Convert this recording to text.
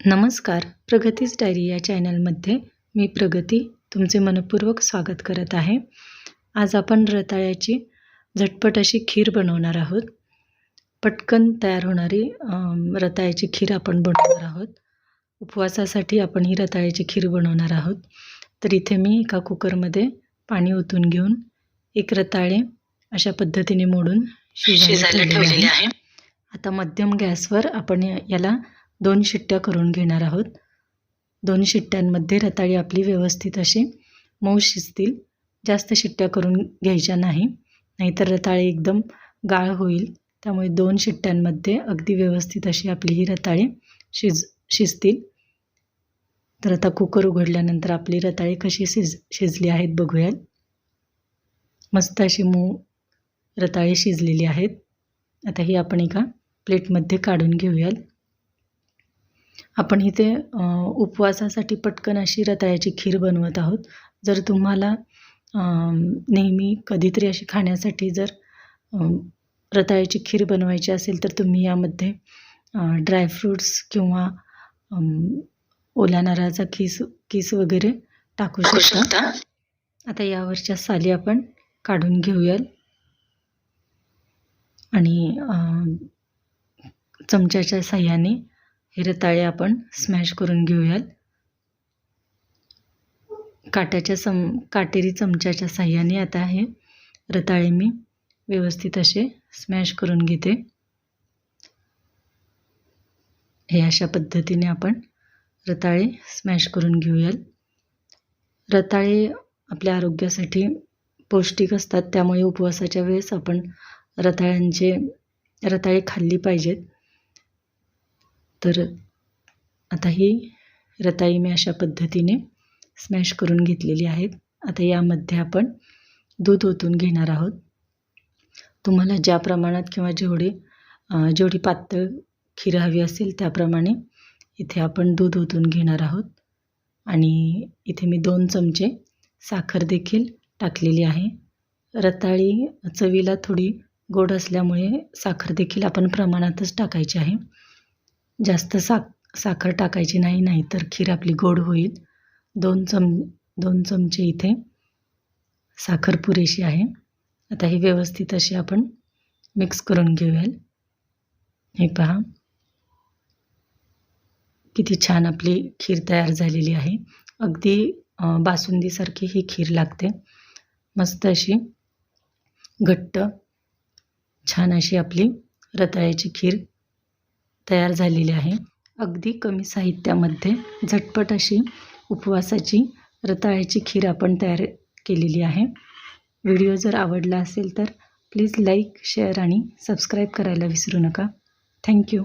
नमस्कार. प्रगतीच डायरी या चॅनलमध्ये मी प्रगती तुमचे मनपूर्वक स्वागत करत आहे. आज आपण रताळ्याची झटपट अशी खीर बनवणार आहोत. पटकन तयार होणारी रताळ्याची खीर आपण बनवणार आहोत. उपवासासाठी आपण ही रताळ्याची खीर बनवणार आहोत. तर इथे मी एका कुकरमध्ये पाणी ओतून घेऊन एक रताळे अशा पद्धतीने मोडून शिजायला ठेवलेले आहे. आता मध्यम गॅसवर आपण याला दोन शिट्ट्या करून घेणार आहोत. दोन शिट्ट्यांमध्ये रताळी आपली व्यवस्थित अशी मऊ शिजतील. जास्त शिट्ट्या करून घ्यायच्या नाही. नाहीतर रताळी एकदम गाळ होईल. त्यामुळे दोन शिट्ट्यांमध्ये अगदी व्यवस्थित अशी आपली ही रताळी शिज शिजतील. तर आता कुकर उघडल्यानंतर आपली रताळी कशी शिज शिजली आहेत बघूयात. मस्त अशी मऊ रताळी शिजलेली आहेत. आता ही आपण एका प्लेटमध्ये काढून घेऊयात. आपण इथे उपवासासाठी पटकन अशी रताळ्याची खीर बनवत आहोत. जर तुम्हाला नेहमी कधीतरी अशी खाण्यासाठी जर रताळ्याची खीर बनवायची असेल तर तुम्ही यामध्ये ड्रायफ्रूट्स किंवा ओल्या नारळाचा किस किस वगैरे टाकू शकता. आता यावरच्या साली आपण काढून घेऊयात. आणि चमच्याच्या साह्याने हे रताळे आपण स्मॅश करून घेऊयात. काट्याच्या सम काटेरी चमच्याच्या साह्याने आता हे रताळे मी व्यवस्थित असे स्मॅश करून घेते. हे अशा पद्धतीने आपण रताळे स्मॅश करून घेऊयात. रताळे आपल्या आरोग्यासाठी पौष्टिक असतात त्यामुळे उपवासाच्या वेळेस आपण रताळ्यांचे रताळे खाल्ली पाहिजेत. तर आता ही रताळी मी अशा पद्धतीने स्मॅश करून घेतलेली आहेत. आता यामध्ये आपण दूध ओतून घेणार आहोत. तुम्हाला ज्या प्रमाणात किंवा जेवढे जेवढी पातळ खीर हवी असेल त्याप्रमाणे इथे आपण दूध ओतून घेणार आहोत. आणि इथे मी दोन चमचे साखर देखील टाकलेली आहे. रताळी चवीला थोडी गोड असल्यामुळे साखर देखील आपण प्रमाणातच टाकायची आहे. जास्त साख साखर टाकायची नाही नाही तर खीर आपली गोड होईल. दोन चम दोन चमचे इथे साखर पुरेशी आहे. आता ही व्यवस्थित अशी आपण मिक्स करून घेऊयाल. हे पहा. किती छान आपली खीर तयार झालेली आहे. अगदी बासुंदीसारखी ही खीर लागते. मस्त अशी घट्ट छान अशी आपली रताळ्याची खीर तयार झालेली आहे. अगदी कमी साहित्यामध्ये झटपट अशी उपवासाची रताळ्याची खीर आपण तयार केलेली आहे. व्हिडिओ जर आवडला असेल तर प्लीज लाईक शेअर आणि सबस्क्राईब करायला विसरू नका. थँक्यू.